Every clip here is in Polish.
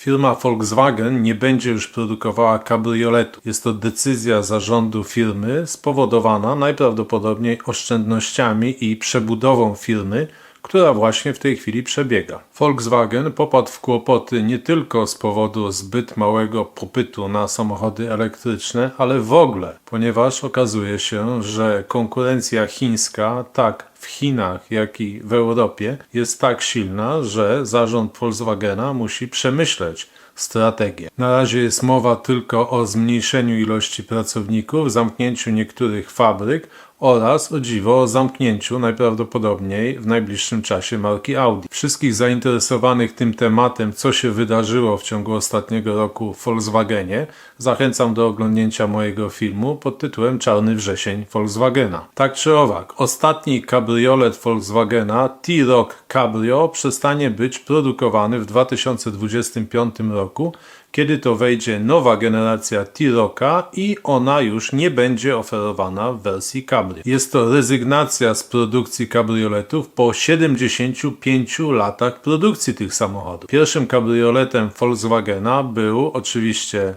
Firma Volkswagen nie będzie już produkowała kabrioletu. Jest to decyzja zarządu firmy spowodowana najprawdopodobniej oszczędnościami i przebudową firmy, która właśnie w tej chwili przebiega. Volkswagen popadł w kłopoty nie tylko z powodu zbyt małego popytu na samochody elektryczne, ale w ogóle, ponieważ okazuje się, że konkurencja chińska tak w Chinach, jak i w Europie jest tak silna, że zarząd Volkswagena musi przemyśleć strategię. Na razie jest mowa tylko o zmniejszeniu ilości pracowników, zamknięciu niektórych fabryk oraz o dziwo o zamknięciu najprawdopodobniej w najbliższym czasie marki Audi. Wszystkich zainteresowanych tym tematem, co się wydarzyło w ciągu ostatniego roku w Volkswagenie, zachęcam do oglądnięcia mojego filmu pod tytułem Czarny wrzesień Volkswagena. Tak czy owak, ostatni kabriolet Volkswagena T-Roc Cabrio przestanie być produkowany w 2025 roku kiedy to wejdzie nowa generacja T-Rocka i ona już nie będzie oferowana w wersji cabrio. Jest to rezygnacja z produkcji kabrioletów po 75 latach produkcji tych samochodów. Pierwszym kabrioletem Volkswagena był oczywiście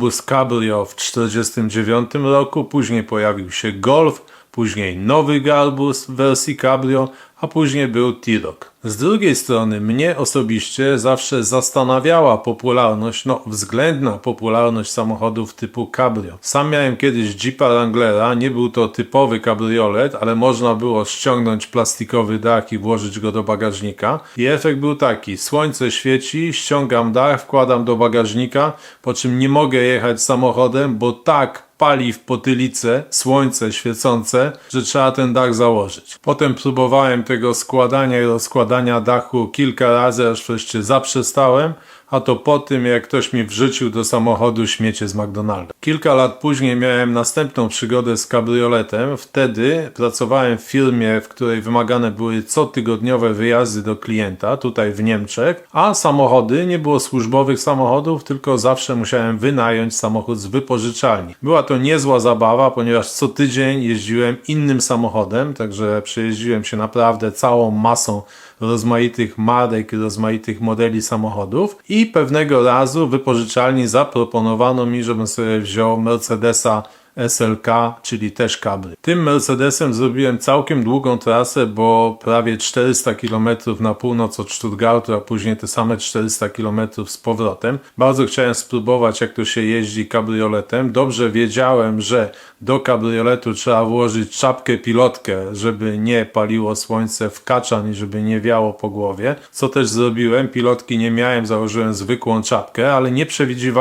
Galbus Cabrio w 1949 roku, później pojawił się Golf, później nowy Galbus w wersji cabrio, a później był T-Roc. Z drugiej strony mnie osobiście zawsze zastanawiała popularność, no względna popularność samochodów typu cabrio. Sam miałem kiedyś Jeepa Wranglera, nie był to typowy kabriolet, ale można było ściągnąć plastikowy dach i włożyć go do bagażnika. I efekt był taki, słońce świeci, ściągam dach, wkładam do bagażnika, po czym nie mogę jechać samochodem, bo tak pali w potylicę słońce świecące, że trzeba ten dach założyć. Potem próbowałem tego składania i rozkładania dachu kilka razy, aż wreszcie zaprzestałem, a to po tym, jak ktoś mi wrzucił do samochodu śmiecie z McDonalda. Kilka lat później miałem następną przygodę z kabrioletem. Wtedy pracowałem w firmie, w której wymagane były cotygodniowe wyjazdy do klienta, tutaj w Niemczech, a samochody, nie było służbowych samochodów, tylko zawsze musiałem wynająć samochód z wypożyczalni. Była to niezła zabawa, ponieważ co tydzień jeździłem innym samochodem, także przejeździłem się naprawdę całą masą rozmaitych marek, rozmaitych modeli samochodów i pewnego razu wypożyczalni zaproponowano mi, żebym sobie wziął Mercedesa SLK, czyli też kabry. Tym Mercedesem zrobiłem całkiem długą trasę, bo prawie 400 km na północ od Stuttgartu, a później te same 400 km z powrotem. Bardzo chciałem spróbować, jak to się jeździ kabrioletem. Dobrze wiedziałem, że do kabrioletu trzeba włożyć czapkę pilotkę, żeby nie paliło słońce w kaczan i żeby nie wiało po głowie. Co też zrobiłem, pilotki nie miałem, założyłem zwykłą czapkę, ale nie,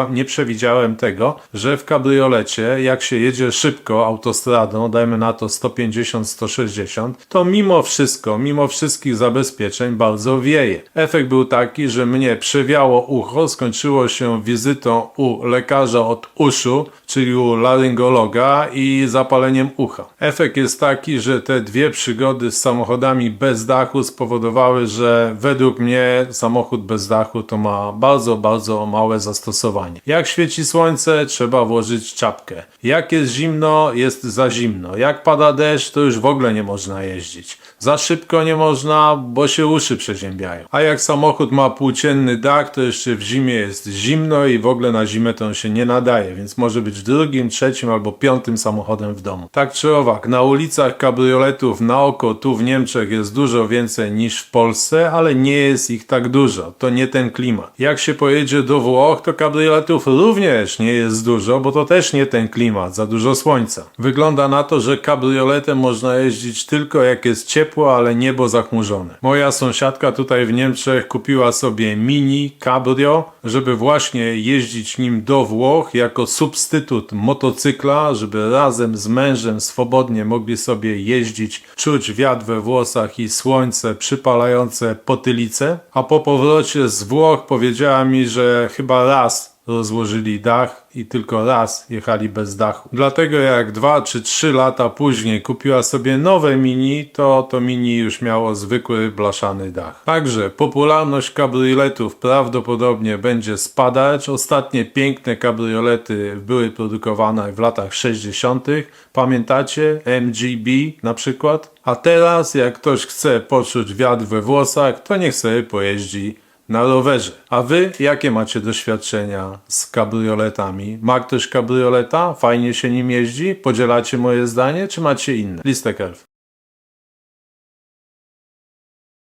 nie przewidziałem tego, że w kabriolecie, jak się jedzie szybko autostradą, dajmy na to 150-160, to mimo wszystko, mimo wszystkich zabezpieczeń bardzo wieje. Efekt był taki, że mnie przewiało ucho, skończyło się wizytą u lekarza od uszu, czyli u laryngologa i zapaleniem ucha. Efekt jest taki, że te dwie przygody z samochodami bez dachu spowodowały, że według mnie samochód bez dachu to ma bardzo, bardzo małe zastosowanie. Jak świeci słońce, trzeba włożyć czapkę. Jak jest zimno, jest za zimno. Jak pada deszcz, to już w ogóle nie można jeździć. Za szybko nie można, bo się uszy przeziębiają. A jak samochód ma płócienny dach, to jeszcze w zimie jest zimno i w ogóle na zimę to on się nie nadaje, więc może być drugim, trzecim albo piątym samochodem w domu. Tak czy owak, na ulicach kabrioletów na oko tu w Niemczech jest dużo więcej niż w Polsce, ale nie jest ich tak dużo. To nie ten klimat. Jak się pojedzie do Włoch, to kabrioletów również nie jest dużo, bo to też nie ten klimat, za dużo słońca. Wygląda na to, że kabrioletem można jeździć tylko jak jest ciepło, ale niebo zachmurzone. Moja sąsiadka tutaj w Niemczech kupiła sobie mini cabrio, żeby właśnie jeździć nim do Włoch jako substytut motocykla, żeby razem z mężem swobodnie mogli sobie jeździć, czuć wiatr we włosach i słońce przypalające potylice. A po powrocie z Włoch powiedziała mi, że chyba raz rozłożyli dach i tylko raz jechali bez dachu. Dlatego jak dwa czy trzy lata później kupiła sobie nowe Mini, to to Mini już miało zwykły blaszany dach. Także popularność kabrioletów prawdopodobnie będzie spadać. Ostatnie piękne kabriolety były produkowane w latach 60. Pamiętacie? MGB na przykład? A teraz jak ktoś chce poczuć wiatr we włosach, to niech sobie pojeździ na rowerze. A wy jakie macie doświadczenia z kabrioletami? Ma ktoś kabrioleta? Fajnie się nim jeździ? Podzielacie moje zdanie, czy macie inne? Listek elf.